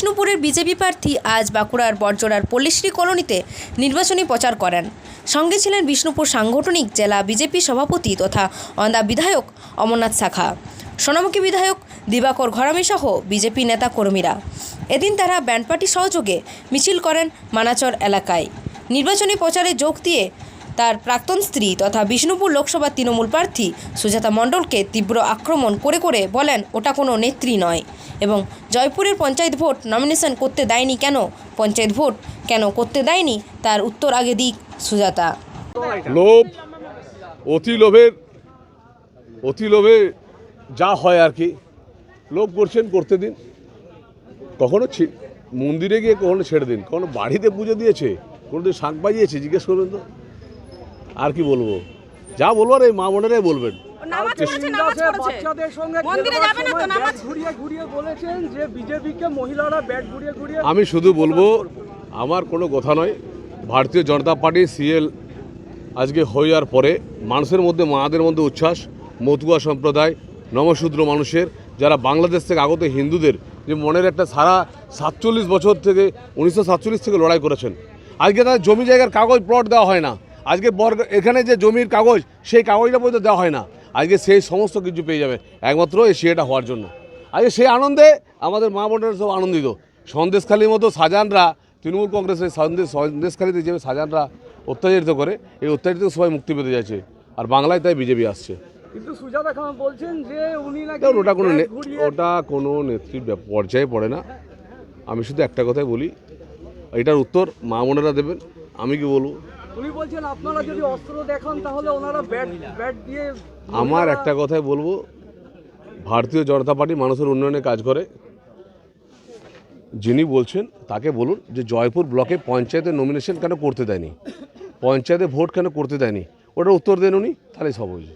বিষ্ণুপুরের বিজেপি প্রার্থী আজ বাঁকুড়ার বরজোড়ার পল্লীশ্রী কলোনিতে নির্বাচনী প্রচার করেন। সঙ্গে ছিলেন বিষ্ণুপুর সাংগঠনিক জেলা বিজেপি সভাপতি তথা অন্দা বিধায়ক অমরনাথ শাখা। সোনামুখী বিধায়ক দিবাকর ঘরামি সহ বিজেপি নেতা কর্মীরা এদিন তারা ব্যান্ড পার্টি সহযোগে মিছিল করেন মানাচর এলাকায়। নির্বাচনী প্রচারে যোগ দিয়ে তার প্রাক্তন স্ত্রী তথা বিষ্ণুপুর লোকসভার তৃণমূল প্রার্থী সুজাতা মণ্ডলকে তীব্র আক্রমণ করে করে বলেন, ওটা কোনো নেত্রী নয়। এবং জয়পুরের পঞ্চায়েত ভোট নমিনেশন করতে দেয়নি কেন? পঞ্চায়েত ভোট কেন করতে দেয়নি? তার উত্তর আগে দিক, সুজাতা। লোভ, অতি লোভের, অতি লোভে যা হয় আর কি। লোভ করছেন করতে দিন। কখনো মন্দিরে গিয়ে কখনো ছেড়ে দিন। কখনো বাড়িতে পুজো দিয়েছে কোনো দিন শাঁখ বাজিয়েছে, জিজ্ঞেস করবেন তো। আর কি বলব? যা বলব আর এই মা বোনেরাই বলবেন। নামাজ পড়েছে নামাজ পড়েছে। বাচ্চাদের সঙ্গে মন্দিরে যাবে না তো নামাজ? ঘুরিয়ে ঘুরিয়ে বলেছেন যে বিজেপিকে মহিলারা ব্যাট ঘুরিয়ে ঘুরিয়ে আমি শুধু বলব আমার কোনো কথা নয়। ভারতীয় জনতা পার্টি সিএল আজকে হয়ে যাওয়ার পরে মানুষের মধ্যে মাদের মধ্যে উচ্ছ্বাস মতুয়া সম্প্রদায় নমশূদ্র মানুষের যারা বাংলাদেশ থেকে আগত হিন্দুদের যে মনের একটা সারা সাতচল্লিশ বছর থেকে উনিশশো সাতচল্লিশ থেকে লড়াই করেছেন। আজকে তাদের জমি জায়গার কাগজ প্লট দেওয়া হয় না। আজকে বর এখানে যে জমির কাগজ সেই কাগজটা পর্যন্ত দেওয়া হয় না। আজকে সেই সমস্ত কিছু পেয়ে যাবে একমাত্র এই সিএটা হওয়ার জন্য। আজকে সেই আনন্দে আমাদের মা বোনেরা সব আনন্দিত। সন্দেশখালির মতো সাজানরা তৃণমূল কংগ্রেসের সন্দেশ সন্দেশখালিতে যে সাজানরা অত্যাচারিত করে এই অত্যাচারিত সবাই মুক্তি পেতে যাচ্ছে। আর বাংলায় তাই বিজেপি আসছে। কিন্তু সুজাতা খান বলছেন যে উনি নাকি ওটা কোনো ওটা কোনো ব্যাপ- পর্যায়ে পড়ে না। আমি শুধু একটা কথাই বলি এটার উত্তর মা বোনেরা দেবেন। আমি কি বলব? উনি বলছেন আপনারা যদি অস্ত্র দেখান তাহলে ওনারা ব্যাট ব্যাট দিয়ে আমার একটা কথাই বলব ভারতীয় জনতা পার্টি মানুষের উন্নয়নে কাজ করে। যিনি বলছেন তাকে বলুন যে জয়পুর ব্লকে পঞ্চায়েতের নমিনেশন কেন করতে দেয়নি? পঞ্চায়েতে ভোট কেন করতে দেয়নি? ওটার উত্তর দেন উনি তাহলে সব হয়েছে